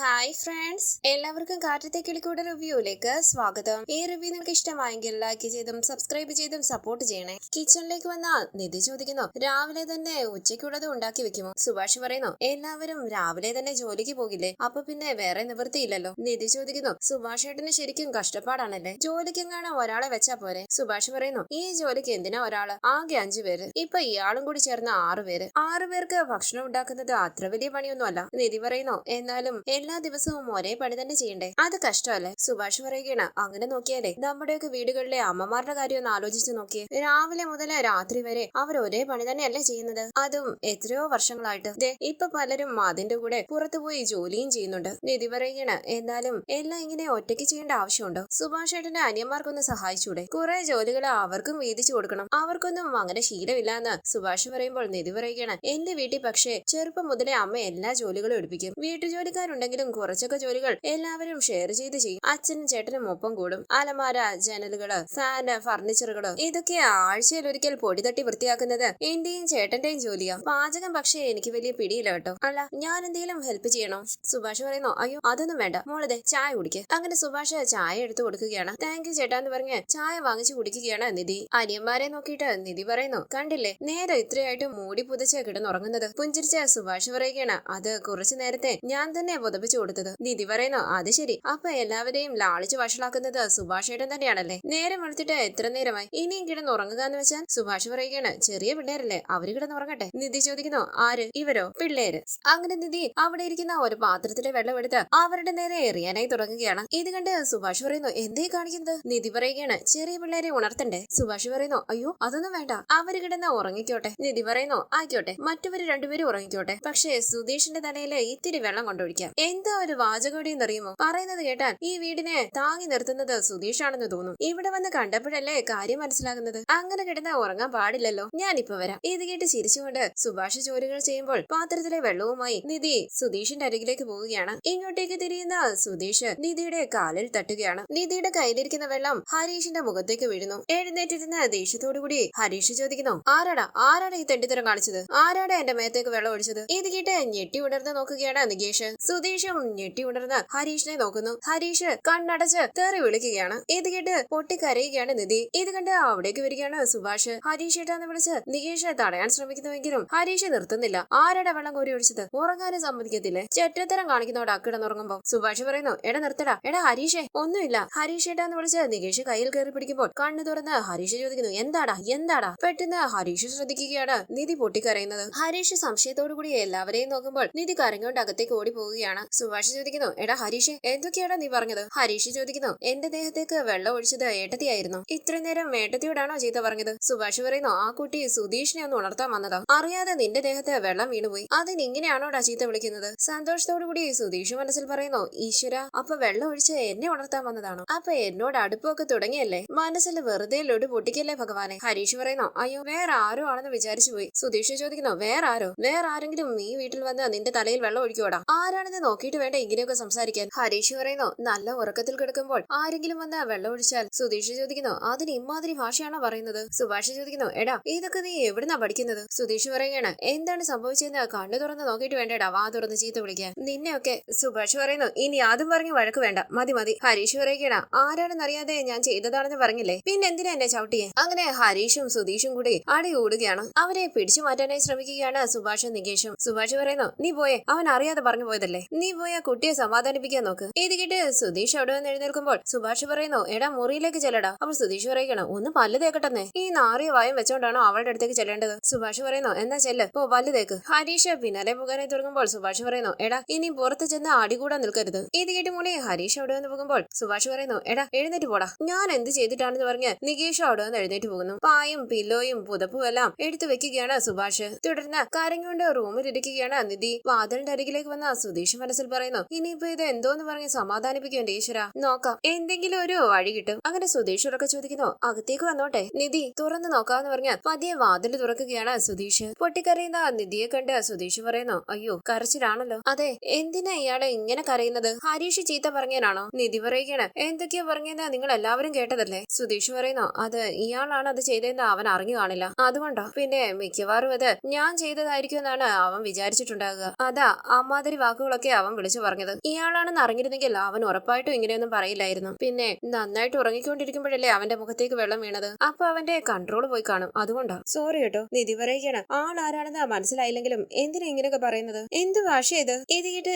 Hi friends എല്ലാവർക്കും കാറ്റത്തെ കിളിക്കൂടെ റിവ്യൂയിലേക്ക് സ്വാഗതം. ഈ റിവ്യൂ നിങ്ങൾക്ക് ഇഷ്ടമായെങ്കിൽ ലൈക്ക് ചെയ്തും സബ്സ്ക്രൈബ് ചെയ്തും സപ്പോർട്ട് ചെയ്യണേ. കിച്ചണിലേക്ക് വന്നാൽ നിധി ചോദിക്കുന്നു രാവിലെ തന്നെ ഉച്ചയ്ക്കുള്ളത് ഉണ്ടാക്കി വെക്കുമോ? സുഭാഷ് പറയുന്നു എല്ലാവരും രാവിലെ തന്നെ ജോലിക്ക് പോകില്ലേ? അപ്പൊ പിന്നെ വേറെ നിവൃത്തിയില്ലല്ലോ. നിധി ചോദിക്കുന്നു സുഭാഷ് ഏട്ടന് ശരിക്കും കഷ്ടപ്പാടാണല്ലേ? ജോലിക്കെങ്ങാണ് ഒരാളെ വെച്ചാ പോരെ? സുഭാഷ് പറയുന്നു ഈ ജോലിക്ക് എന്തിനാ ഒരാൾ? ആകെ അഞ്ചു പേര്. ഇപ്പൊ ഇയാളും കൂടി ചേർന്ന ആറു പേര്. ആറു പേർക്ക് ഭക്ഷണം ഉണ്ടാക്കുന്നത് അത്ര വലിയ പണിയൊന്നുമല്ല. നിധി പറയുന്നു എന്നാലും എല്ലാ ദിവസവും ഒരേ പണി തന്നെ ചെയ്യണ്ടേ? അത് കഷ്ടമല്ലേ? സുഭാഷ് പറയുകയാണ്. അങ്ങനെ നോക്കിയാലേ നമ്മുടെയൊക്കെ വീടുകളിലെ അമ്മമാരുടെ കാര്യം ഒന്ന് ആലോചിച്ച് നോക്കിയേ. രാവിലെ മുതൽ രാത്രി വരെ അവർ ഒരേ പണി തന്നെയല്ലേ ചെയ്യുന്നത്? അതും എത്രയോ വർഷങ്ങളായിട്ട്. ദേ ഇപ്പൊ പലരും അതിന്റെ കൂടെ പുറത്തുപോയി ജോലിയും ചെയ്യുന്നുണ്ട്. നിധി പറയുകയാണ് എന്നാലും എല്ലാം ഇങ്ങനെ ഒറ്റയ്ക്ക് ചെയ്യേണ്ട ആവശ്യമുണ്ടോ? സുഭാഷ് ഏട്ടന്റെ അനിയന്മാർക്കൊന്ന് സഹായിച്ചൂടെ? കുറെ ജോലികൾ അവർക്കും വീതിച്ചു കൊടുക്കണം. അവർക്കൊന്നും അങ്ങനെ ശീലമില്ല എന്ന് സുഭാഷ് പറയുമ്പോൾ നിധി പറയുകയാണ് എന്റെ വീട്ടിൽ പക്ഷേ ചെറുപ്പം മുതലേ അമ്മ എല്ലാ ജോലികളും എടുപ്പിക്കും. വീട്ടുജോലിക്കാരുണ്ടെങ്കിലും കുറച്ചൊക്കെ ജോലികൾ എല്ലാവരും ഷെയർ ചെയ്ത് ചെയ്യും. അച്ഛനും ചേട്ടനും ഒപ്പം കൂടും. അലമാര ജനലുകൾ ഫാന് ഫർണിച്ചറുകൾ ഇതൊക്കെ ആഴ്ചയിൽ ഒരിക്കൽ പൊടി തട്ടി വൃത്തിയാക്കുന്നത് എന്റെയും ചേട്ടന്റെയും ജോലിയാ. പാചകം പക്ഷേ എനിക്ക് വലിയ പിടിയില്ല കേട്ടോ. അല്ല ഞാൻ എന്തെങ്കിലും ഹെൽപ്പ് ചെയ്യണോ? സുഭാഷ് പറയുന്നു അയ്യോ അതൊന്നും വേണ്ട. മോളതെ ചായ കുടിക്ക്. അങ്ങനെ സുഭാഷ് ചായ എടുത്തു കൊടുക്കുകയാണ്. താങ്ക് യു ചേട്ടാ എന്ന് പറഞ്ഞ് ചായ വാങ്ങിച്ചു കുടിക്കുകയാണ് നിധി. അനിയന്മാരെ നോക്കിയിട്ട് നിധി പറയുന്നു കണ്ടില്ലേ നേരെ ഇത്രയായിട്ട് മൂടി പുതച്ച് കിടന്നുറങ്ങുന്നത്? പുഞ്ചിരിച്ച സുഭാഷ് പറയുകയാണ് അത് കുറച്ചു നേരത്തെ ഞാൻ തന്നെ പുതപ്പിച്ചു കൊടുത്തത്. നിധി പറയുന്നു അത് ശരി. അപ്പൊ എല്ലാവരെയും ലാളിച്ച് വഷളാക്കുന്നത് സുഭാഷേട്ടൻ തന്നെയാണല്ലേ? നേരം വെളുത്തിട്ട് എത്ര നേരമായി? ഇനിയും കിടന്നുറങ്ങുക എന്ന് വെച്ചാൽ സുഭാഷ് പറയുകയാണ് ചെറിയ പിള്ളേരല്ലേ അവർ കിടന്നുറങ്ങട്ടെ നിധി ചോദിക്കുന്നു ആര്? ഇവരോ? പിള്ളേര്? അങ്ങനെ നിധി അവിടെ ഇരിക്കുന്ന ഒരു പാത്രത്തിലെ വെള്ളം എടുത്ത് അവരുടെ നേരെ എറിയാനായി തുടങ്ങുകയാണ്. ഇത് കണ്ട് സുഭാഷ് പറയുന്നു എന്തേ കാണിക്കുന്നത്? നിധി പറയുകയാണ് ചെറിയ പിള്ളേരെ ഉണർത്തണ്ടേ? സുഭാഷ് പറയുന്നു അയ്യോ അതൊന്നും വേണ്ട. അവർ കിടന്ന് ഉറങ്ങിക്കോട്ടെ. നിധി പറയുന്നു ആയിക്കോട്ടെ മറ്റവര് രണ്ടുപേരും ഉറങ്ങിക്കോട്ടെ. പക്ഷേ സുധീഷിന്റെ തലയിൽ ഇത്തിരി വെള്ളം കൊണ്ടൊഴിക്കാം. എന്താ ഒരു വാചകോടി എന്നറിയുമോ പറയുന്നത് കേട്ടാൽ ഈ വീടിനെ താങ്ങി നിർത്തുന്നത് സുധീഷാണെന്ന് തോന്നും. ഇവിടെ വന്ന് കണ്ടപ്പോഴല്ലേ കാര്യം മനസ്സിലാകുന്നത്? അങ്ങനെ കിടന്ന ഉറങ്ങാൻ പാടില്ലല്ലോ. ഞാനിപ്പോ വരാം. ഇത് കേട്ട് ചിരിച്ചുകൊണ്ട് സുഭാഷ് ജോലികൾ ചെയ്യുമ്പോൾ പാത്രത്തിലെ വെള്ളവുമായി നിധി സുധീഷിന്റെ അരികിലേക്ക് പോവുകയാണ്. ഇങ്ങോട്ടേക്ക് തിരിയുന്ന സുധീഷ് നിധിയുടെ കാലിൽ തട്ടുകയാണ്. നിധിയുടെ കയ്യിലിരിക്കുന്ന വെള്ളം ഹരീഷിന്റെ മുഖത്തേക്ക് വീഴുന്നു. എഴുന്നേറ്റിരുന്ന ദേഷ്യത്തോടുകൂടി ഹരീഷ് ചോദിക്കുന്നു ആരാടാ? ആരാടാ ഈ തെണ്ടിത്തരം കാണിച്ചത്? ആരാടാ എന്റെ മേത്തേക്ക് വെള്ളം ഒഴിച്ചത്? ഇത് കേട്ട് ഞെട്ടി ഉണർന്ന് നോക്കുകയാണ് നികേഷ്. സുധീഷും ഞെട്ടി ഉണർന്ന് ഹരീഷിനെ നോക്കുന്നു. ഹരീഷ് കണ്ണടച്ച് തേറി വിളിക്കുകയാണ്. ഇത് കേട്ട് പൊട്ടിക്കരയുകയാണ് നിധി. ഇത് കണ്ട് അവിടേക്ക് വരികയാണ് സുഭാഷ്. ഹരീഷ് ഏട്ടാന്ന് വിളിച്ച് നികേഷ് തടയാൻ ശ്രമിക്കുന്നുവെങ്കിലും ഹരീഷ് നിർത്തുന്നില്ല. ആരുടെ വെള്ളം കോരി ഒഴിച്ചത്? ഉറങ്ങാനും സമ്മതിക്കത്തില്ലേ? ചെറ്റത്തരം കാണിക്കുന്നോട് അക്കിടന്നുറങ്ങുമ്പോ സുഭാഷ് പറയുന്നു എടാ നിർത്തടാ. എടാ ഹരീഷേ. ഒന്നുമില്ല. ഹരീഷ് ഏട്ടാന്ന് വിളിച്ച് നികേഷ് കയ്യിൽ കയറി പിടിക്കുമ്പോൾ കണ്ണു തുറന്ന് ഹരീഷ് ചോദിക്കുന്നു എന്താടാ? എന്താടാ? പെട്ടെന്ന് ഹരീഷ് ശ്രദ്ധിക്കുകയാണ് നിധി പൊട്ടിക്കരയുന്നത്. ഹരീഷ് സംശയത്തോടു കൂടി എല്ലാവരെയും നോക്കുമ്പോൾ നിധി കരങ്ങോണ്ട് അകത്തേക്ക് ഓടി പോവുകയാണ് സുഭാഷ് ചോദിക്കുന്നു എടാ ഹരീഷ് എന്തൊക്കെയാടാ നീ പറഞ്ഞത്? ഹരീഷ് ചോദിക്കുന്നു എന്റെ ദേഹത്തേക്ക് വെള്ളം ഒഴിച്ചത് ഏട്ടത്തിയായിരുന്നു. ഇത്രയും നേരം ഏട്ടത്തിയോടാണോ ചീത്ത പറഞ്ഞത്? സുഭാഷ് പറയുന്നു ആ കുട്ടി സുധീഷിനെ ഒന്ന് ഉണർത്താൻ വന്നതാ. അറിയാതെ നിന്റെ ദേഹത്ത് വെള്ളം വീണുപോയി. അതിന് ഇങ്ങനെയാണോടാ ചീത്ത വിളിക്കുന്നത്? സന്തോഷത്തോടു കൂടി സുധീഷ് മനസ്സിൽ പറയുന്നു ഈശ്വര അപ്പൊ വെള്ളം ഒഴിച്ച് എന്നെ ഉണർത്താൻ വന്നതാണോ? അപ്പൊ എന്നോട് അടുപ്പൊക്കെ തുടങ്ങിയല്ലേ? മനസ്സിൽ വെറുതെ ലൊടു പൊട്ടിക്കല്ലേ ഭഗവാനെ? ഹരീഷ് പറയുന്നു അയ്യോ വേറെ ആരോ ആണെന്ന് വിചാരിച്ചു പോയി. സുധീഷ് ചോദിക്കുന്നു വേറെ ആരോ? വേറെ ആരെങ്കിലും നീ വീട്ടിൽ വന്ന് നിന്റെ തലയിൽ വെള്ളം ഒഴിക്കോടാ ആരാണെന്ന് നോക്കിയിട്ട് വേണ്ട ഇങ്ങനെയൊക്കെ സംസാരിക്കാൻ. ഹരീഷ് പറയുന്നു നല്ല ഉറക്കത്തിൽ കിടക്കുമ്പോൾ ആരെങ്കിലും വന്ന വെള്ളം ഒഴിച്ചാൽ സുധീഷ് ചോദിക്കുന്നു അതിന് ഇമാതിരി ഭാഷയാണോ പറയുന്നത്? സുഭാഷ് ചോദിക്കുന്നു എടാ ഇതൊക്കെ നീ എവിടുന്നാ പഠിക്കുന്നത്? സുധീഷ് പറയുകയാണ് എന്താണ് സംഭവിച്ചതെന്ന് കണ്ണു തുറന്ന് നോക്കിയിട്ട് വേണ്ടടാ വാ തുറന്ന് ചീത്ത വിളിക്കാൻ. നിന്നെയൊക്കെ സുഭാഷ് പറയുന്നു ഇനി അതും പറഞ്ഞ് വഴക്ക് വേണ്ട മതി മതി. ഹരീഷ് പറയുകയാണ് ആരാണെന്നറിയാതെ ഞാൻ ചെയ്തതാണെന്ന് പറഞ്ഞില്ലേ? പിന്നെ എന്തിനാ എന്നെ ചവിട്ടിയെ? അങ്ങനെ ഹരീഷും സുധീഷും കൂടി അടി ഓടുകയാണ് അവരെ പിടിച്ചു മാറ്റാനായി ശ്രമിക്കുകയാണ് സുഭാഷും നികേഷും. സുഭാഷ് പറയുന്നു നീ പോയെ അവൻ അറിയാതെ പറഞ്ഞു പോയതല്ലേ? നീ പോയ കുട്ടിയെ സമാധാനിപ്പിക്കാൻ നോക്ക്. ഇത് കേട്ട് സുധീഷ് അവിടെ വന്ന് എഴുന്നേൽക്കുമ്പോൾ സുഭാഷ് പറയുന്നു എടാ മുറിയിലേക്ക് ചെല്ലടാ. അപ്പോൾ സുധീഷ് പറയുകയാണ് ഒന്ന് പല്ല് തേക്കട്ടെന്നേ. ഈ നാറിയ വായം വെച്ചോണ്ടാണോ അവളുടെ അടുത്തേക്ക് ചെല്ലേണ്ടത്? സുഭാഷ് പറയുന്നു എന്നാ ചെല്ല് പോ പല്ല് തേക്ക്. ഹരീഷ് പിന്നാലെ പോകാനായി തുടങ്ങുമ്പോൾ സുഭാഷ് പറയുന്നു എടാ ഇനി പുറത്ത് ചെന്ന് അടികൂടാൻ നിൽക്കരുത്. ഇത് കേട്ട് മുടി ഹരീഷ് അവിടെ വന്ന് പോകുമ്പോൾ സുഭാഷ് പറയുന്നു എടാ എഴുന്നേറ്റ് പോടാ. ഞാൻ എന്ത് ചെയ്തിട്ടാണെന്ന് പറഞ്ഞ് നികേഷ് അവിടെ നിന്ന് എഴുന്നേറ്റ് പോകുന്നു. പായും പില്ലോയും പുതപ്പും എല്ലാം എടുത്തു വെക്കുകയാണ് സുഭാഷ്. തുടർന്ന് കരഞ്ഞുകൊണ്ട് റൂമിൽ ഇരിക്കുകയാണ് നിധി. വാതിലിന്റെ അരികിലേക്ക് വന്ന സുധീഷ് മനസ്സിൽ പറയുന്നു ഇനിയിപ്പോ ഇത് എന്തോന്ന് പറഞ്ഞ് സമാധാനിപ്പിക്കും ഈശ്വര? നോക്കാം. എന്തെങ്കിലും ഒരു വഴി കിട്ടും. അങ്ങനെ സുധീഷ് ഉറക്കെ ചോദിക്കുന്നു അകത്തേക്ക് വന്നോട്ടെ? നിധി തുറന്നു നോക്കാന്ന് പറഞ്ഞാൽ പതിയെ വാതിൽ തുറക്കുകയാണ് സുധീഷ്. പൊട്ടിക്കരയുന്ന നിധിയെ കണ്ട് സുധീഷ് പറയുന്നു അയ്യോ കരച്ചിലാണല്ലോ. അതെ എന്തിനാ ഇയാളെ ഇങ്ങനെ കരയുന്നത്? ഹരീഷ് ചീത്ത പറഞ്ഞാണോ നിധി പറയുകയാണ് എന്തൊക്കെയാ പറഞ്ഞത് നിങ്ങൾ എല്ലാവരും കേട്ടതല്ലേ? സുധീഷ് പറയുന്നു അത് ഇയാളാണ് അത് ചെയ്തതെന്ന് അവൻ അറിഞ്ഞു കാണില്ല. അതുകൊണ്ടോ. പിന്നെ മിക്കവാറും അത് ഞാൻ ചെയ്തതായിരിക്കും എന്നാണ് അവൻ വിചാരിച്ചിട്ടുണ്ടാകുക അതാ അമ്മാതിരി വാക്കുകളൊക്കെ അവൻ അവൻ വിളിച്ചു പറഞ്ഞത്. ഇയാളാണെന്ന് അറിഞ്ഞിരുന്നെങ്കിൽ അവൻ ഉറപ്പായിട്ടും ഇങ്ങനെയൊന്നും പറയില്ലായിരുന്നു. പിന്നെ നന്നായിട്ട് ഉറങ്ങിക്കൊണ്ടിരിക്കുമ്പോഴല്ലേ അവന്റെ മുഖത്തേക്ക് വെള്ളം വീണത്? അപ്പൊ അവന്റെ കൺട്രോൾ പോയി കാണും. അതുകൊണ്ടാ? സോറി കേട്ടോ. നിധി പറയുകയാണ് ആൾ ആരാണെന്ന് മനസ്സിലായില്ലെങ്കിലും എന്തിനാ ഇങ്ങനെയൊക്കെ പറയുന്നത്? എന്ത് ഭാഷ ഇത്? ഇത് കേട്ട്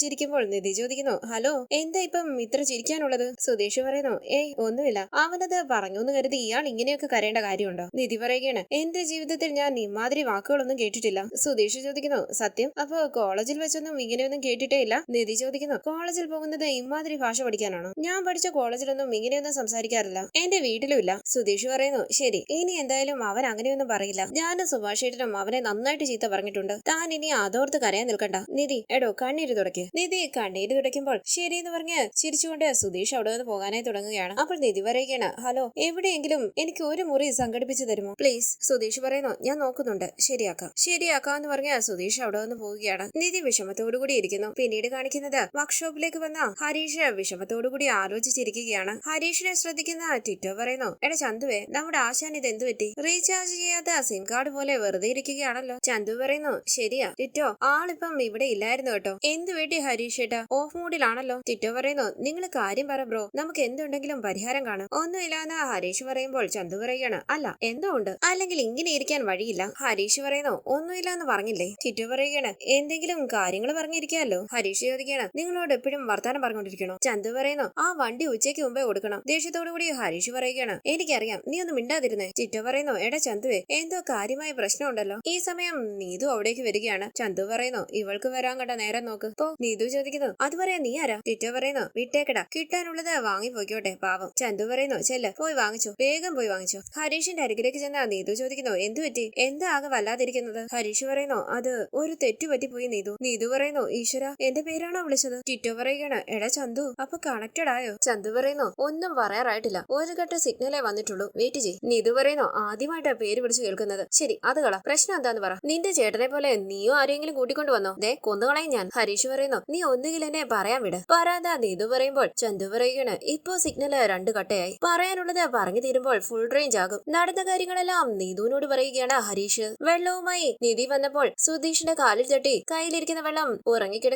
ചിരിക്കുമ്പോൾ നിധി ചോദിക്കുന്നു. ഹലോ എന്താ ഇപ്പം ഇത്ര ചിരിക്കാനുള്ളത്? സുധീഷ് പറയുന്നു. ഏയ് ഒന്നുമില്ല. അവനത് പറഞ്ഞു എന്ന് കരുതി ഇയാൾ ഇങ്ങനെയൊക്കെ കരയേണ്ട കാര്യമുണ്ടോ? നിധി പറയുകയാണ്. എന്റെ ജീവിതത്തിൽ ഞാൻ ഇമാതിരി വാക്കുകളൊന്നും കേട്ടിട്ടില്ല. സുധീഷ് ചോദിക്കുന്നു. സത്യം? അപ്പോ കോളേജിൽ വെച്ചൊന്നും ഇങ്ങനെയൊന്നും കേട്ടിട്ടേ ഇല്ല. നിധി ചോദിക്കുന്നു. കോളേജിൽ പോകുന്നത് ഇമാതിരി ഭാഷ പഠിക്കാനാണോ? ഞാൻ പഠിച്ച കോളേജിലൊന്നും ഇങ്ങനെയൊന്നും സംസാരിക്കാറില്ല. എന്റെ വീട്ടിലും ഇല്ല. സുധീഷ് പറയുന്നു. ശരി. ഇനി എന്തായാലും അവൻ അങ്ങനെയൊന്നും പറയില്ല. ഞാനും സുഭാഷ് ഏട്ടനും അവനെ നന്നായിട്ട് ചീത്ത പറഞ്ഞിട്ടുണ്ട്. താൻ ഇനി അതോർത്ത് കരയാൻ നിൽക്കണ്ട. നിധി എടോ കണ്ണീര് തുടക്കി നിധി കണ്ണീര് തുടയ്ക്കുമ്പോൾ ശരി എന്ന് പറഞ്ഞ് ചിരിച്ചുകൊണ്ട് സുധീഷ് അവിടെ നിന്ന് പോകാനായി തുടങ്ങുകയാണ്. അപ്പോൾ നിധി പറയുകയാണ് ഹലോ എവിടെയെങ്കിലും എനിക്ക് ഒരു മുറി സംഘടിപ്പിച്ചു തരുമോ? പ്ലീസ് സുധീഷ് പറയുന്നു. ഞാൻ നോക്കുന്നുണ്ട്. ശരിയാക്കാം. ശരിയാക്കാം എന്ന് പറഞ്ഞ സുധീഷ് അവിടെ നിന്ന് പോവുകയാണ്. നിധി വിഷമത്തോടുകൂടി ഇരിക്കുന്നു. പിന്നീട് കാണിക്കുന്നത്. വർക്ക്ഷോപ്പിലേക്ക് വന്ന ഹരീഷ് വിഷമത്തോടുകൂടി ആലോചിച്ചിരിക്കുകയാണ്. ഹരീഷിനെ ശ്രദ്ധിക്കുന്ന ട്വിറ്റർ പറയുന്നു എടാ ചന്തുവേ നമ്മുടെ ആശാൻ ഇത് എന്തു പറ്റി? റീചാർജ് ചെയ്യാത്ത സിം കാർഡ് പോലെ വെറുതെ ഇരിക്കുകയാണല്ലോ. ചന്തു പറയുന്നു ശരിയാ ടിറ്റോ ആളിപ്പം ഇവിടെ ഇല്ലായിരുന്നു കേട്ടോ. എന്ത് വേണ്ടി ഹരീഷ് ഏട്ടാ? ഓഫ് മൂഡിലാണല്ലോ ടിറ്റോ പറയുന്നു നിങ്ങൾ കാര്യം പറ ബ്രോ നമുക്ക് എന്തുണ്ടെങ്കിലും പരിഹാരം കാണാം. ഒന്നുമില്ലാന്ന് ഹരീഷ് പറയുമ്പോൾ ചന്തു പറയുകയാണ് അല്ല എന്തോ ഉണ്ട്? അല്ലെങ്കിൽ ഇങ്ങനെ ഇരിക്കാൻ വഴിയില്ല. ഹരീഷ് പറയുന്നു ഒന്നുമില്ല എന്ന് പറഞ്ഞില്ലേ? ടിറ്റോ പറയുകയാണ് എന്തെങ്കിലും കാര്യങ്ങൾ പറഞ്ഞിരിക്കാമല്ലോ. ഹരീഷ് ചോദിക്കുകയാണ് നിങ്ങളോട് എപ്പോഴും വർത്താനം പറഞ്ഞുകൊണ്ടിരിക്കണോ? ചന്തു പറയുന്നു ആ വണ്ടി ഉച്ചയ്ക്ക് മുമ്പേ കൊടുക്കണം. ദേഷ്യത്തോടു കൂടി ഹരീഷ് പറയുകയാണ് എനിക്കറിയാം നീ ഒന്നും മിണ്ടാതിരുന്നേ. ചിറ്റ പറയുന്നു എടാ ചന്തുവേ എന്തോ കാര്യമായ പ്രശ്നമുണ്ടല്ലോ. ഈ സമയം നീതു അവിടേക്ക് വരികയാണ്. ചന്തു പറയുന്നു ഇവൾക്ക് വരാൻ കണ്ട നേരം നോക്ക്. പോ നീതു ചോദിക്കുന്നു അത് പറയാ നീ ആരാ? ചിറ്റ പറയുന്നു വിട്ടേക്കടാ കിട്ടാനുള്ളത് വാങ്ങി പോയിക്കോട്ടെ പാവം. ചന്തു പറയുന്നു ചെല്ല് പോയി വാങ്ങിച്ചു വേഗം പോയി വാങ്ങിച്ചു. ഹരീഷിന്റെ അരികിലേക്ക് ചെന്ന നീതു ചോദിക്കുന്നു എന്തു പറ്റി? എന്താ ആകെ വല്ലാതിരിക്കുന്നത്? ഹരീഷ് പറയുന്നു അത് ഒരു തെറ്റുപറ്റി പോയി നീതു. നീതു പറയുന്നു ഈശ്വര എന്റെ പേരാണോ വിളിച്ചത്? ടിറ്റോ പറയുകയാണ്. എടാ ചന്തു അപ്പൊ കണക്റ്റഡ് ആയോ? ചന്തു പറയുന്നു? ഒന്നും പറയാറായിട്ടില്ല. ഒരു ഘട്ട സിഗ്നലേ വന്നിട്ടുള്ളൂ. വെയിറ്റ് ചെയ് നീതു പറയുന്നു? ആദ്യമായിട്ടാ പേര് വിളിച്ചു കേൾക്കുന്നത്. ശരി അത് കള. പ്രശ്നം എന്താന്ന് പറ. നിന്റെ ചേട്ടനെ പോലെ നീയോ ആരെങ്കിലും കൂട്ടിക്കൊണ്ട് വന്നോ? ദേ കൊന്നുകളയും ഞാൻ. ഹരീഷ് പറയുന്നു? നീ ഒന്നുകിൽ എന്നെ പറയാൻ വിട്. പറയാതാ നീതു പറയുമ്പോൾ ചന്തു പറയുകയാണ്. ഇപ്പോ സിഗ്നൽ രണ്ട് കട്ടയായി. പറയാനുള്ളത് പറഞ്ഞു തീരുമ്പോൾ ഫുൾ റേഞ്ച് ആകും. നടന്ന കാര്യങ്ങളെല്ലാം നീതുവിനോട് പറയുകയാണ് ഹരീഷ്. വെള്ളവുമായി നിധി വന്നപ്പോൾ സുധീഷിന്റെ കാലിൽ തട്ടി കയ്യിലിരിക്കുന്ന വെള്ളം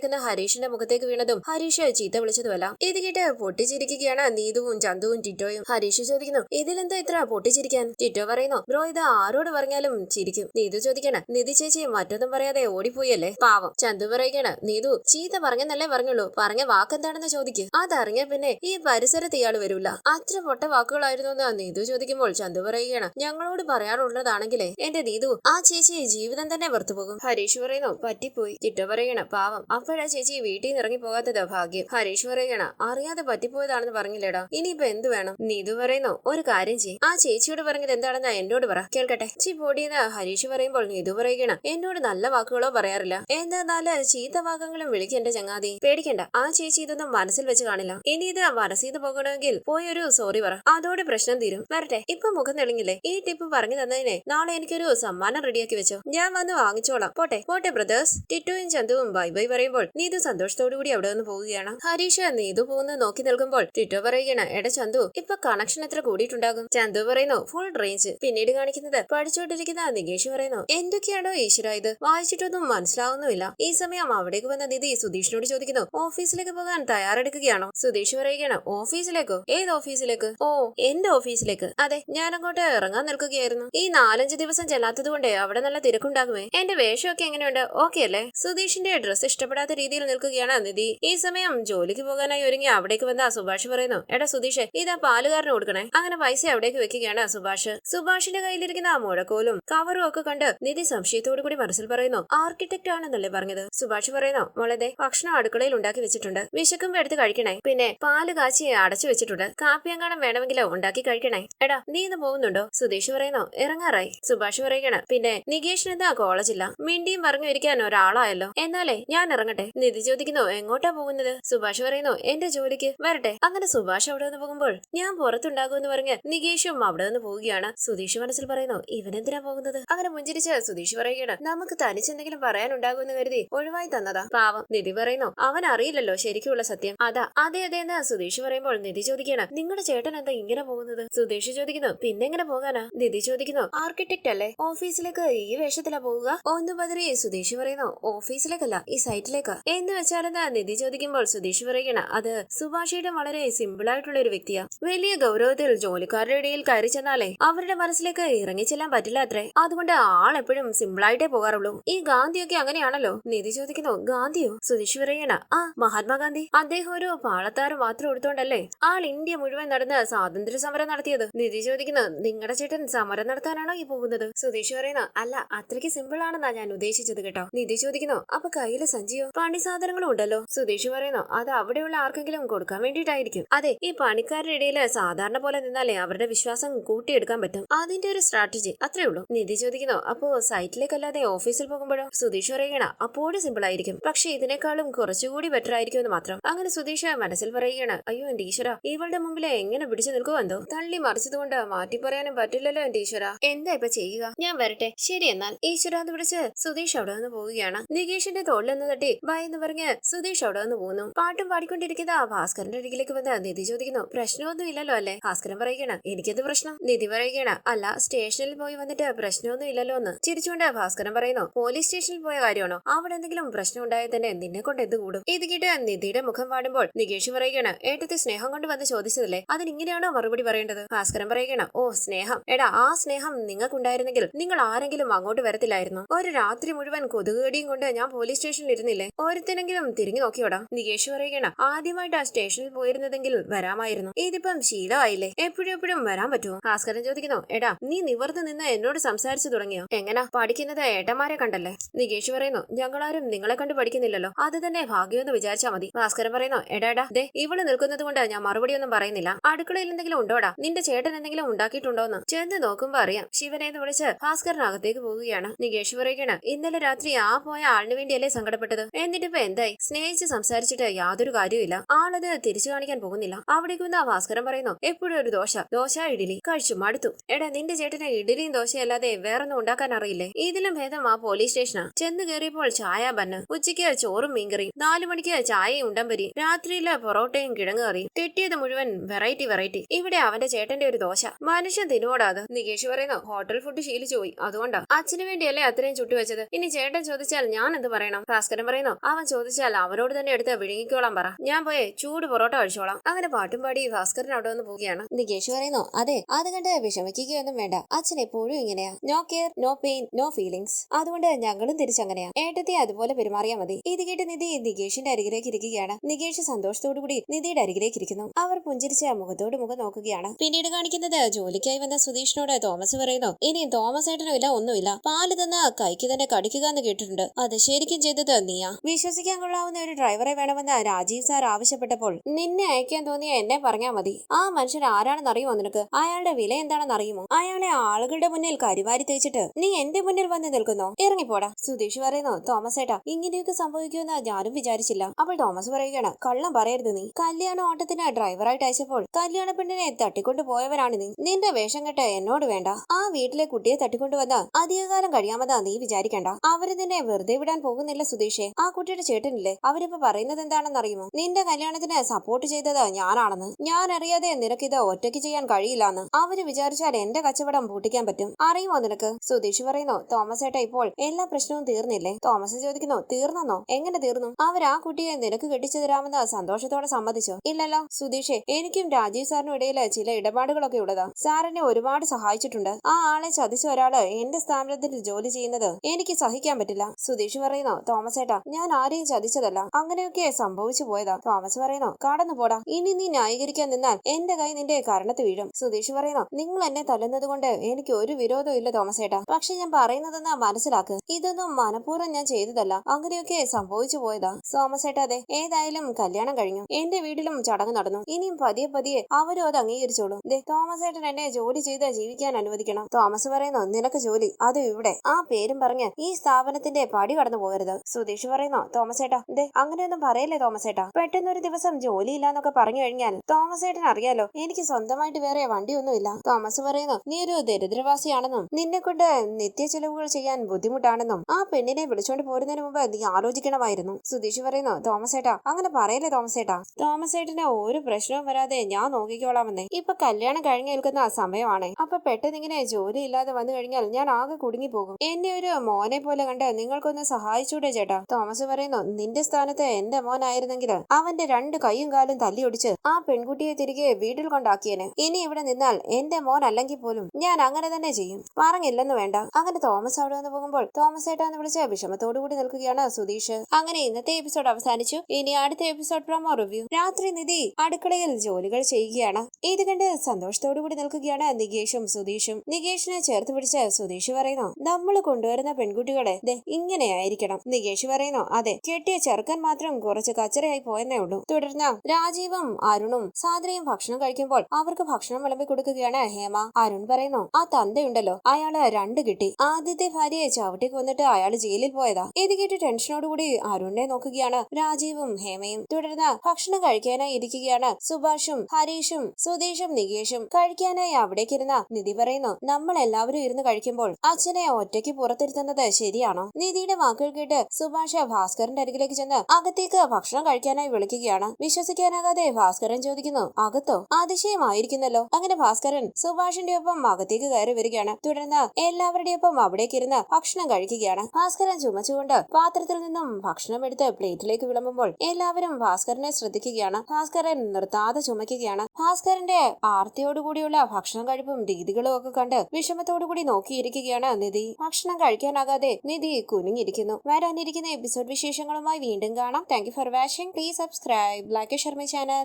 ഉറങ്ങിക്കിടക്കുന്ന ഹരീഷിന്റെ മുഖത്തേക്ക് വീണതും ഹരീഷ് ചീത്ത വിളിച്ചതുമല്ല. ഇത് കേട്ട് പൊട്ടിച്ചിരിക്കുകയാണ് നീതുവും ചന്തുവും ടിറ്റോയും. ഹരീഷ് ചോദിക്കുന്നു ഇതിലെന്താ ഇത്ര പൊട്ടിച്ചിരിക്കാൻ? ടിറ്റോ പറയുന്നു ബ്രോ ഇത് ആരോട് പറഞ്ഞാലും ചിരിക്കും. നീതു ചോദിക്കണ നിധി ചേച്ചി മറ്റൊന്നും പറയാതെ ഓടിപ്പോയല്ലേ? പാവം. ചന്തു പറയുകയാണ് നീതു ചീത്ത പറഞ്ഞെന്നല്ലേ പറഞ്ഞുള്ളൂ. പറഞ്ഞ വാക്കെന്താണെന്ന് ചോദിക്ക്. അതറിഞ്ഞ പിന്നെ ഈ പരിസരത്ത് ഇയാൾ വരില്ല അത്ര പൊട്ട വാക്കുകളായിരുന്നു എന്ന് നീതു ചോദിക്കുമ്പോൾ ചന്തു പറയുകയാണ് ഞങ്ങളോട് പറയാനുള്ളതാണെങ്കിലേ എന്റെ നീതു ആ ചേച്ചി ജീവിതം തന്നെ വെറുത്തുപോകും ഹരീഷ് പറയുന്നു പറ്റിപ്പോയി. ടിറ്റോ പറയണ പാവം. അപ്പോഴാ ചേച്ചി വീട്ടിൽ നിന്ന് ഇറങ്ങി പോകാത്തത് ഭാഗ്യം. ഹരീഷ് പറയണ അറിയാതെ പറ്റിപ്പോയതാണെന്ന് പറഞ്ഞില്ലേടാ. ഇനിയിപ്പോ എന്ത് വേണം? നീതു പറയുന്നു? ഒരു കാര്യം ചെയ്യും. ആ ചേച്ചിയോട് പറഞ്ഞത് എന്താണെന്ന് എന്നോട് പറ. കേൾക്കട്ടെ. ചി പൊടിയെന്ന് ഹരീഷ് പറയുമ്പോൾ നീതു പറയുകയാണ് എന്നോട് നല്ല വാക്കുകളോ പറയാറില്ല. എന്താന്നാൽ ചീത്ത വാക്കങ്ങളും വിളിക്കേണ്ട ചങ്ങാതി. പേടിക്കണ്ട. ആ ചേച്ചി ഇതൊന്നും മനസ്സിൽ വെച്ച് കാണില്ല. ഇനി ഇത് മനസ്സിൽ നിന്ന് പോകണമെങ്കിൽ പോയി ഒരു സോറി പറ. അതോടെ പ്രശ്നം തീരും. വരട്ടെ. ഇപ്പൊ മുഖം തെളിഞ്ഞില്ലേ? ഈ ടിപ്പ് പറഞ്ഞു തന്നതിനെ നാളെ എനിക്കൊരു സമ്മാനം റെഡിയാക്കി വെച്ചോ. ഞാൻ വന്ന് വാങ്ങിച്ചോളാം. പോട്ടെ. പോട്ടെ ബ്രദേഴ്സ് ടിറ്റുവും ചന്തുവും ബൈ ബൈ പറയുമ്പോൾ നീതു സന്തോഷത്തോടു കൂടി അവിടെ നിന്ന് പോവുകയാണ്. ഹരീഷ് നീതു പോകുന്നത് നോക്കി നിൽക്കുമ്പോൾ ട്വിറ്റോ പറയുകയാണ് എട ചന്തു ഇപ്പൊ കണക്ഷൻ എത്ര കൂടിയിട്ടുണ്ടാകും? ചന്തു പറയുന്നു ഫുൾ റേഞ്ച് പിന്നീട് കാണിക്കുന്നത് പഠിച്ചുകൊണ്ടിരിക്കുന്ന നികേഷ് പറയുന്നു എന്തൊക്കെയാണോ ഈശ്വര ഇത്? വായിച്ചിട്ടൊന്നും മനസ്സിലാവുന്നുമില്ല. ഈ സമയം അവിടേക്ക് വന്ന നിധി സുധീഷിനോട് ചോദിക്കുന്നു ഓഫീസിലേക്ക് പോകാൻ തയ്യാറെടുക്കുകയാണോ? സുധീഷ് പറയുകയാണ് ഓഫീസിലേക്കോ? ഏത് ഓഫീസിലേക്ക്? ഓ എന്റെ ഓഫീസിലേക്ക്. അതെ ഞാൻ അങ്ങോട്ട് ഇറങ്ങാൻ നിൽക്കുകയായിരുന്നു. ഈ നാലഞ്ച് ദിവസം ചെല്ലാത്തത് കൊണ്ട് അവിടെ നല്ല തിരക്കുണ്ടാകുമേ. എന്റെ വേഷമൊക്കെ എങ്ങനെയുണ്ട്? ഓക്കെ അല്ലേ? സുധീഷിന്റെ ഡ്രസ് ഇഷ്ടപ്പെടാത്ത രീതിയിൽ നിൽക്കുകയാണ് നിധി. ഈ സമയം ജോലിക്ക് പോകാനായി ഒരുങ്ങി അവിടേക്ക് വന്ന സുഭാഷ് പറയുന്നു എടാ സുധീഷ് ഇതാ പാലുകാരന് കൊടുക്കണേ. അങ്ങനെ പൈസ അവിടേക്ക് വെക്കുകയാണ് സുഭാഷ്. സുഭാഷിന്റെ കയ്യിലിരിക്കുന്ന ആ മുഴക്കോലും കവറും ഒക്കെ കണ്ട് നിധി സംശയത്തോടു കൂടി മനസ്സിൽ പറയുന്നു ആർക്കിടെക്ട് ആണെന്നല്ലേ പറഞ്ഞത്? സുഭാഷ് പറയുന്നു മോളതെ ഭക്ഷണം അടുക്കളയിൽ ഉണ്ടാക്കി വെച്ചിട്ടുണ്ട്. വിശക്കുമ്പോ എടുത്ത് കഴിക്കണേ. പിന്നെ പാൽ കാച്ചി അടച്ചു വെച്ചിട്ടുണ്ട്. കാപ്പിയങ്കാണം വേണമെങ്കിലോ ഉണ്ടാക്കി കഴിക്കണേ. എടാ നീ ഇന്ന് പോകുന്നുണ്ടോ? സുധീഷ് പറയുന്നു ഇറങ്ങാറായി. സുഭാഷ് പറയുകയാണ് പിന്നെ നികേഷിന് എന്താ കോളേജില്ല? മിണ്ടിയും പറഞ്ഞു ഇരിക്കാൻ ഒരാളായല്ലോ. എന്നാലേ ഞാൻ ഇറങ്ങട്ടെ. നിധി ചോദിക്കുന്നു എങ്ങോട്ടാ പോകുന്നത്? സുഭാഷ് പറയുന്നു എന്റെ ജോലിക്ക്. വരട്ടെ. അങ്ങനെ സുഭാഷ് അവിടെ നിന്ന് പോകുമ്പോൾ ഞാൻ പുറത്തുണ്ടാകും എന്ന് പറഞ്ഞ് നികേഷും അവിടെ നിന്ന് പോവുകയാണ്. സുധീഷ് മനസ്സിൽ പറയുന്നു ഇവനെന്തിനാ പോകുന്നത്? അങ്ങനെ മുഞ്ചിരിച്ച് സുധീഷ് പറയുകയാണ് നമുക്ക് തനിച്ചെന്തെങ്കിലും പറയാനുണ്ടാകുമെന്ന് കരുതി ഒഴിവായി തന്നതാ. പാവം നിധി പറയുന്നു അവൻ അറിയില്ലല്ലോ ശരിക്കുള്ള സത്യം. അതാ അതെ അതെ എന്ന് സുധീഷ് പറയുമ്പോൾ നിധി ചോദിക്കുകയാണ് നിങ്ങളുടെ ചേട്ടൻ എന്താ ഇങ്ങനെ പോകുന്നത്? സുധീഷ് ചോദിക്കുന്നു പിന്നെ എങ്ങനെ പോകാനാ? നിധി ചോദിക്കുന്നു ആർക്കിടെക്ട് അല്ലേ? ഓഫീസിലേക്ക് ഈ വേഷത്തിലാ പോവുക? ഒന്ന് പതിരി സുധീഷ് പറയുന്നു ഓഫീസിലേക്കല്ല ഈ സൈറ്റിലേക്കാ. എന്ന് വെച്ചാലെന്താ നിധി ചോദിക്കുമ്പോൾ സുധീഷ് പറയണ അത് സുഭാഷിയുടെ വളരെ സിമ്പിൾ ആയിട്ടുള്ള ഒരു വ്യക്തിയാ. വലിയ ഗൗരവത്തിൽ ജോലിക്കാരുടെ ഇടയിൽ കയറി ചെന്നാലേ അവരുടെ മനസ്സിലേക്ക് ഇറങ്ങിച്ചെല്ലാൻ പറ്റില്ല അത്രേ. അതുകൊണ്ട് ആൾ എപ്പോഴും സിമ്പിൾ ആയിട്ടേ പോകാറുള്ളൂ. ഈ ഗാന്ധിയൊക്കെ അങ്ങനെയാണല്ലോ? നിധി ചോദിക്കുന്നു ഗാന്ധിയോ? സുധീഷ് പറയണ ആ മഹാത്മാഗാന്ധി. അദ്ദേഹം ഒരു പാളത്താറ് മാത്രം എടുത്തോണ്ടല്ലേ ആൾ ഇന്ത്യ മുഴുവൻ നടന്ന് സ്വാതന്ത്ര്യ സമരം നടത്തിയത്? നിധി ചോദിക്കുന്നു നിങ്ങളുടെ ചേട്ടൻ സമരം നടത്താനാണോ ഈ പോകുന്നത്? സുധീഷ് പറയുന്നു അല്ല അത്രയ്ക്ക് സിമ്പിൾ ആണെന്നാ ഞാൻ ഉദ്ദേശിച്ചത് കേട്ടോ. നിധി ചോദിക്കുന്നു അപ്പൊ കയ്യിൽ സഞ്ചിയോ? പണി സാധനങ്ങളും ഉണ്ടല്ലോ. സുധീഷ് പറയുന്നു അത് അവിടെയുള്ള ആർക്കെങ്കിലും കൊടുക്കാൻ വേണ്ടിയിട്ടായിരിക്കും. അതെ ഈ പണിക്കാരുടെ ഇടയിൽ സാധാരണ പോലെ നിന്നാലേ അവരുടെ വിശ്വാസം കൂട്ടിയെടുക്കാൻ പറ്റും. അതിന്റെ ഒരു സ്ട്രാറ്റജി അത്രേ ഉള്ളൂ. നിധി ചോദിക്കുന്നു അപ്പോ സൈറ്റിലേക്കല്ലാതെ ഓഫീസിൽ പോകുമ്പോഴോ? സുധീഷ് പറയുകയാണ് അപ്പോഴും സിമ്പിൾ ആയിരിക്കും. പക്ഷെ ഇതിനേക്കാളും കുറച്ചുകൂടി ബെറ്റർ ആയിരിക്കും എന്ന് മാത്രം. അങ്ങനെ സുധീഷ് മനസ്സിൽ പറയുകയാണ് അയ്യോ എന്റെ ഈശ്വര ഇവളുടെ മുമ്പിൽ എങ്ങനെ പിടിച്ചു നിൽക്കുമോ എന്തോ? തള്ളി മറിച്ചതുകൊണ്ട് മാറ്റി പറയാനും പറ്റില്ലല്ലോ എന്റെ ഈശ്വര. എന്താ ഇപ്പൊ ചെയ്യുക? ഞാൻ വരട്ടെ. ശരി എന്നാൽ. ഈശ്വര അത് വിളിച്ച് സുധീഷ് അവിടെ നിന്ന് പോവുകയാണ്. നികേഷിന്റെ തോളിൽ നിന്ന് തട്ടി ബൈ എന്ന് പറഞ്ഞ് സുധീഷ് അവിടെ നിന്ന് പോകുന്നു. പാട്ടും പാടിക്കൊണ്ടിരിക്കുന്ന ഭാസ്കരന്റെ അരികിലേക്ക് വന്ന് നിധി ചോദിക്കുന്നു പ്രശ്നമൊന്നും ഇല്ലല്ലോ അല്ലേ? ഭാസ്കരൻ പറയുകയാണ് എനിക്കെന്ത് പ്രശ്നം? നിധി പറയുകയാണ് അല്ല സ്റ്റേഷനിൽ പോയി വന്നിട്ട് പ്രശ്നമൊന്നും ഇല്ലല്ലോ എന്ന്. ചിരിച്ചുകൊണ്ട് ഭാസ്കരൻ പറയുന്നു പോലീസ് സ്റ്റേഷനിൽ പോയ കാര്യമാണോ? അവിടെ എന്തെങ്കിലും പ്രശ്നം ഉണ്ടായാൽ തന്നെ നിന്നെ കൊണ്ട് എന്ത് കൂടും? ഇത് കേട്ട് നിധിയുടെ മുഖം പാടുമ്പോൾ നികേഷ് പറയുകയാണ് ഏട്ടത്തെ സ്നേഹം കൊണ്ട് വന്ന് ചോദിച്ചതല്ലേ? അതിനിങ്ങനെയാണോ മറുപടി പറയേണ്ടത്? ഭാസ്കരൻ പറയുകയാണ് ഓ സ്നേഹം. എടാ ആ സ്നേഹം നിങ്ങൾക്കുണ്ടായിരുന്നെങ്കിൽ നിങ്ങൾ ആരെങ്കിലും അങ്ങോട്ട് വരത്തില്ലായിരുന്നു? ഒരു രാത്രി മുഴുവൻ കൊതുകുകടിയും കൊണ്ട് ഞാൻ പോലീസ് സ്റ്റേഷനിൽ ഇരുന്നില്ലേ? ഒരുത്തിനെങ്കിലും തിരിഞ്ഞു നോക്കിയോടാ. നികേഷ് പറയുകയാണ് ആദ്യമായിട്ട് ആ സ്റ്റേഷനിൽ പോയിരുന്നതെങ്കിൽ വരാമായിരുന്നു. ഇതിപ്പം ശീലമായില്ലേ? എപ്പോഴും എപ്പോഴും വരാൻ പറ്റുമോ? ഭാസ്കരൻ ചോദിക്കുന്നു എടാ നീ നിവർന്ന് നിന്ന് എന്നോട് സംസാരിച്ചു തുടങ്ങിയോ? എങ്ങനാ? പഠിക്കുന്നത് ഏട്ടന്മാരെ കണ്ടല്ലേ? നികേഷ് പറയുന്നു ഞങ്ങളാരും നിങ്ങളെ കണ്ട് പഠിക്കുന്നില്ലല്ലോ. അത് തന്നെ ഭാഗ്യമെന്ന് വിചാരിച്ചാ മതി. ഭാസ്കരൻ പറയുന്നു എടാ എടാ ദേ ഇവൾ നിൽക്കുന്നത് കൊണ്ട് ഞാൻ മറുപടി ഒന്നും പറയുന്നില്ല. അടുക്കളയിൽ എന്തെങ്കിലും ഉണ്ടോടാ? നിന്റെ ചേട്ടൻ എന്തെങ്കിലും ഉണ്ടാക്കിയിട്ടുണ്ടോന്ന്? ചെന്ന് നോക്കുമ്പോ അറിയാം ശിവനെ എന്ന് വിളിച്ച് ഭാസ്കരനകത്തേക്ക് പോവുകയാണ്. നികേഷ് പറയുകയാണ് ഇന്നലെ രാത്രി ആ പോയ ആളിന് വേണ്ടിയല്ലേ സങ്കടപ്പെട്ടത്? എന്നിട്ടിപ്പോ എന്തായി? സ്നേഹിച്ച് സംസാരിച്ചിട്ട് യാതൊരു കാര്യവുമില്ല. ആളത് തിരിച്ചു കാണിക്കാൻ പോകുന്നില്ല. അവിടേക്ക് വന്ന് ആ ഭാസ്കരൻ പറയുന്നു എപ്പോഴും ഒരു ദോശ ദോശ ഇഡലി കഴിച്ചു മടുത്തു. എടാ നിന്റെ ചേട്ടന് ഇഡലിയും ദോശയല്ലാതെ വേറൊന്നും ഉണ്ടാക്കാൻ അറിയില്ലേ? ഇതിലും ഭേദം ആ പോലീസ് സ്റ്റേഷനാ. ചെന്ന് കയറിയപ്പോൾ ചായ ബന്ന് ഉച്ചയ്ക്ക് ചോറും മീൻകറിയും നാലു മണിക്ക് ചായയും ഉണ്ടംപരി രാത്രിയിൽ പൊറോട്ടയും കിഴങ്ങ് കറിയും കിട്ടിയത് മുഴുവൻ വെറൈറ്റി വെറൈറ്റി. ഇവിടെ അവന്റെ ചേട്ടന്റെ ഒരു ദോശ. മനുഷ്യൻ തിന്നോടാത് നികേഷ് പറയുന്നു ഹോട്ടൽ ഫുഡ് ശീലിച്ചു പോയി. അതുകൊണ്ടാ. അച്ഛന് വേണ്ടിയല്ലേ അത്രയും ചുട്ടുവെച്ചത്? ഇനി ചേട്ടൻ ചോദിച്ചാൽ ഞാൻ എന്ത് പറയണം? ഭാസ്കരൻ പറയുന്നു അവൻ ചോദിച്ചാൽ അവരോട് തന്നെ എടുത്ത് വിഴുങ്ങിക്കോളാൻ പറ. ഞാൻ പോയെ ചൂട് പൊറോട്ട കഴിച്ചോളാം. അങ്ങനെ പാട്ടും പാടി ഭാസ്കരൻ അവിടെ വന്ന് പോവുകയാണ്. നികേഷ് പറയുന്നു? അതെ അത് കണ്ട് വിഷമിക്കുകയൊന്നും വേണ്ട. അച്ഛൻ എപ്പോഴും ഇങ്ങനെയാ. No care no pain no feelings അതുകൊണ്ട് ഞങ്ങളും തിരിച്ചങ്ങനെയാ. ഏട്ടത്തി അതുപോലെ പെരുമാറിയാൽ മതി. ഇത് കേട്ട് നിധി നികേഷിന്റെ അരികിലേക്ക് ഇരിക്കുകയാണ്. നികേഷ് സന്തോഷത്തോടു കൂടി നിധിയുടെ അരികിലേക്ക് ഇരിക്കുന്നു. അവർ പുഞ്ചിരിച്ച മുഖത്തോട് മുഖം നോക്കുകയാണ്. പിന്നീട് കാണിക്കുന്നത് ജോലിക്കായി വന്ന സുധീഷിനോട് തോമസ് പറയുന്നു. ഇനി തോമസ് ഏട്ടനും ഇല്ല ഒന്നുമില്ല. പാൽ തന്ന കൈക്ക് തന്നെ കടിക്കുക എന്ന് കേട്ടിട്ടുണ്ട്. അത് ശരിക്കും ചെയ്തത് നീയാ. വിശ്വസിക്കാൻ കൊള്ളാവുന്ന ഒരു ഡ്രൈവറെ വേണമെന്ന് രാജീവ് സാർ ആവശ്യപ്പെട്ടപ്പോൾ നിന്നെ അയക്കാൻ തോന്നിയ എന്നെ പറഞ്ഞാൽ മതി. ആ മനുഷ്യൻ ആരാണെന്ന് അറിയുമോ നിനക്ക്? അയാളുടെ വില എന്താണെന്ന് അറിയുമോ? അയാളെ ആളുകളുടെ മുന്നിൽ കരിവാരി തേച്ചിട്ട് നീ എന്റെ മുന്നിൽ വന്ന് നിൽക്കുന്നോ? ഇറങ്ങിപ്പോടാ. സുധീഷ് പറയുന്നു തോമസ് ഏട്ടാ ഇങ്ങനെയൊക്കെ സംഭവിക്കുമെന്ന് ഞാനും വിചാരിച്ചില്ല. അപ്പോൾ തോമസ് പറയുകയാണ് കള്ളം പറയരുത് നീ. കല്യാണ ഓട്ടത്തിന് ഡ്രൈവറായിട്ട് അയച്ചപ്പോൾ കല്യാണ പെണ്ണിനെ തട്ടിക്കൊണ്ടു പോയവരാണ് നീ. നിന്റെ വേഷം കെട്ട് എന്നോട് വേണ്ട. ആ വീട്ടിലെ കുട്ടിയെ തട്ടിക്കൊണ്ടുവന്ന് അധികകാലം കഴിയാമതാ നീ വിചാരിക്കണ്ട. അവർ നിന്നെ വെറുതെ വിടാൻ പോകുന്നില്ല സുധീഷേ. ആ കുട്ടിയുടെ ചേട്ടനില്ലേ? അവരിപ്പോ പറയുന്നത് എന്താണെന്ന് അറിയുമോ നിന്റെ കല്യാണത്തിന് സപ്പോർട്ട് ചെയ്തത് ഞാനാണെന്ന്. ഞാൻ അറിയാതെ നിനക്കിത് ഒറ്റയ്ക്ക് ചെയ്യാൻ കഴിയില്ലാന്ന്. അവർ വിചാരിച്ചാൽ എന്റെ കച്ചവടം പൂട്ടിക്കാൻ പറ്റും. അറിയുമോ നിനക്ക്? സുധീഷ് പറയുന്നു തോമസ് ഏട്ടാ ഇപ്പോൾ എല്ലാ പ്രശ്നവും തീർന്നില്ലേ? തോമസ് ചോദിക്കുന്നു തീർന്നെന്നോ? എങ്ങനെ തീർന്നു? അവർ ആ കുട്ടിയെ നിനക്ക് കെട്ടിച്ചു തരാമെന്ന് സന്തോഷത്തോടെ സമ്മതിച്ചോ? ഇല്ലല്ലോ സുധീഷേ എനിക്കും രാജീവ് സാറിനും ഇടയിൽ ചില ഇടപാടുകളൊക്കെ ഉള്ളതാ. സാറിനെ ഒരുപാട് സഹായിച്ചിട്ടുണ്ട്. ആ ആളെ ചതിച്ച ഒരാൾ എന്റെ സ്ഥാപനത്തിൽ ജോലി ചെയ്യുന്നത് എനിക്ക് സഹിക്കാൻ പറ്റില്ല. സുധീഷ് പറയുന്നു തോമസ് ഏട്ടാ ഞാൻ ആരെയും ചതിച്ചതല്ല. അങ്ങനെയൊക്കെ സംഭവിച്ചു പോയതാ. തോമസ് പറയുന്നു കടന്നു പോടാ. ഇനി നീ ന്യായീകരിക്കാൻ നിന്നാൽ എന്റെ കൈ നിന്റെ കരണത്ത് വീഴും. സുധീഷ് പറയുന്നു നിങ്ങൾ എന്നെ തല്ലുന്നത് കൊണ്ട് എനിക്ക് ഒരു വിരോധവും ഇല്ല തോമസ് ഏട്ടാ പക്ഷെ ഞാൻ പറയുന്നതെന്നാ മനസ്സിലാക്ക്. ഇതൊന്നും മനഃപൂർവം ഞാൻ ചെയ്തതല്ല. അങ്ങനെയൊക്കെ സംഭവിച്ചു പോയതാ. തോമസ് ഏട്ടാ അതെ ഏതായാലും കല്യാണം കഴിഞ്ഞു. എന്റെ വീട്ടിലും ചടങ്ങ് നടന്നു. ഇനിയും പതിയെ പതിയെ അവരും അത് അംഗീകരിച്ചോളൂ. ദേ തോമസ് ഏട്ടൻ എന്നെ ജോലി ചെയ്ത് ജീവിക്കാൻ അനുവദിക്കണം. തോമസ് പറയുന്നു നിനക്ക് ജോലി. അത് ഇവിടെ. ആ പേരും പറഞ്ഞ് ഈ സ്ഥാപനത്തിന്റെ പടി കടന്നു പോകരുത് സുധീഷ് പറയുന്നു തോമസ് ഏട്ടാ ദേ അങ്ങനെയൊന്നും പറയല്ലേ തോമസ് ഏട്ടാ പെട്ടെന്ന് ഒരു ദിവസം ജോലിയില്ല എന്നൊക്കെ പറഞ്ഞു കഴിഞ്ഞാൽ തോമസ് ഏട്ടൻ അറിയാലോ എനിക്ക് സ്വന്തമായിട്ട് വേറെ വണ്ടിയൊന്നുമില്ല. തോമസ് പറയുന്നു നീ ഒരു ദരിദ്രവാസിയാണെന്നും നിന്നെ കൊണ്ട് നിത്യ ചെലവുകൾ ചെയ്യാൻ ബുദ്ധിമുട്ടാണെന്നും ആ പെണ്ണിനെ വിളിച്ചോണ്ട് പോരുന്നതിന് മുമ്പ് നീ ആലോചിക്കണമായിരുന്നു. സുധീഷ് പറയുന്നു തോമസ് ഏട്ടാ അങ്ങനെ പറയല്ലേ തോമസ് ഏട്ടാ തോമസ് ഏട്ടന് ഒരു പ്രശ്നവും വരാതെ ഞാൻ നോക്കിക്കോളാമെന്നേ. ഇപ്പൊ കല്യാണം കഴിഞ്ഞേൽക്കുന്ന സമയമാണ്. അപ്പൊ പെട്ടെന്ന് ഇങ്ങനെ ജോലി ഇല്ലാതെ വന്നു കഴിഞ്ഞാൽ ഞാൻ ആകെ കുടുങ്ങി പോകും എന്നെ ഒരു മോനെ പോലെ കണ്ട് നിങ്ങൾക്കൊന്ന് സഹായിച്ചൂടെ ചേട്ടാ? തോമസ് തോമസ് പറയുന്നു നിന്റെ സ്ഥാനത്ത് എന്റെ മോനായിരുന്നെങ്കിൽ അവന്റെ രണ്ട് കൈയും കാലും തല്ലിയൊടിച്ച് ആ പെൺകുട്ടിയെ തിരികെ വീട്ടിൽ കൊണ്ടാക്കിയേനെ. ഇനി ഇവിടെ നിന്നാൽ എന്റെ മോൻ അല്ലെങ്കിൽ പോലും ഞാൻ അങ്ങനെ തന്നെ ചെയ്യും. പറഞ്ഞില്ലെന്ന് വേണ്ട. അങ്ങനെ തോമസ് അവിടെ വന്ന് പോകുമ്പോൾ തോമസ് ഏട്ടാന്ന് വിളിച്ച വിഷമത്തോടു കൂടി നിൽക്കുകയാണ് സുധീഷ്. അങ്ങനെ ഇന്നത്തെ എപ്പിസോഡ് അവസാനിച്ചു. ഇനി അടുത്ത എപ്പിസോഡ് പ്രൊമോ റിവ്യൂ രാത്രി നിധി അടുക്കളയിൽ ജോലികൾ ചെയ്യുകയാണ്. ഇത് കണ്ട് സന്തോഷത്തോടു കൂടി നിൽക്കുകയാണ് നികേഷും സുധീഷും. നികേഷിനെ ചേർത്ത് പിടിച്ച് സുധീഷ് പറയുന്നു നമ്മൾ കൊണ്ടുവരുന്ന പെൺകുട്ടികളെ ഇങ്ങനെയായിരിക്കണം. നികേഷ് പറയുന്നു അതെ കെട്ടിയ ചെറുക്കൻ മാത്രം കുറച്ച് കച്ചറയായി പോയെന്നേ ഉള്ളൂ. തുടർന്ന് രാജീവും അരുണും സാന്ദ്രയും ഭക്ഷണം കഴിക്കുമ്പോൾ അവർക്ക് ഭക്ഷണം വിളമ്പി കൊടുക്കുകയാണ് ഹേമ. അരുൺ പറയുന്നു ആ തന്തയുണ്ടല്ലോ അയാൾ രണ്ട് കിട്ടി. ആദ്യത്തെ ഭാര്യയെ ചവിട്ടി കൊന്നിട്ട് അയാൾ ജയിലിൽ പോയതാ. ഇത് കേട്ട് ടെൻഷനോടുകൂടി അരുണിനെ നോക്കുകയാണ് രാജീവും ഹേമയും. തുടർന്ന് ഭക്ഷണം കഴിക്കാനായി ഇരിക്കുകയാണ് സുഭാഷും ഹരീഷും സുധീഷും നികേഷും. കഴിക്കാനായി അവിടേക്കിരുന്ന നിധി പറയുന്നു നമ്മൾ എല്ലാവരും ഇരുന്ന് കഴിക്കുമ്പോൾ അച്ഛനെ ഒറ്റയ്ക്ക് പുറത്തിരുത്തുന്നത് ശരിയാണോ? നിധിയുടെ വാക്കുകൾ കേട്ട് സുഭാഷ് ഭാസ്കറിന്റെ അരികിലേക്ക് ചെന്ന് അകത്തേക്ക് ഭക്ഷണം കഴിക്കാനായി വിളിക്കുകയാണ്. വിശ്വസിക്കാനാകാതെ ഭാസ്കരൻ ചോദിക്കുന്നു അകത്തോ? അതിശയമായിരിക്കുന്നല്ലോ. അങ്ങനെ ഭാസ്കരൻ സുഭാഷിന്റെ ഒപ്പം അകത്തേക്ക് കയറി വരികയാണ്. തുടർന്ന് എല്ലാവരുടെ ഒപ്പം അവിടേക്ക് ഇരുന്ന് ഭക്ഷണം കഴിക്കുകയാണ്. ഭാസ്കരൻ ചുമച്ചുകൊണ്ട് പാത്രത്തിൽ നിന്നും ഭക്ഷണം എടുത്ത് പ്ലേറ്റിലേക്ക് വിളമ്പുമ്പോൾ എല്ലാവരും ഭാസ്കരനെ ശ്രദ്ധിക്കുകയാണ്. ഭാസ്കരൻ നിർത്താതെ ചുമക്കുകയാണ്. ഭാസ്കരന്റെ ആർത്തിയോടുകൂടിയുള്ള ഭക്ഷണം കഴിപ്പും രീതികളും ഒക്കെ കണ്ട് വിഷമത്തോടുകൂടി നോക്കിയിരിക്കുകയാണ് നിധി. ഭക്ഷണം കഴിക്കാനാകാതെ നിധി കുനിഞ്ഞിരിക്കുന്നു. വരാനിരിക്കുന്ന എപ്പിസോഡ് വിശേഷങ്ങളുമായി വീണ്ടും കാണാം. Thank for watching please subscribe like Sharmi channel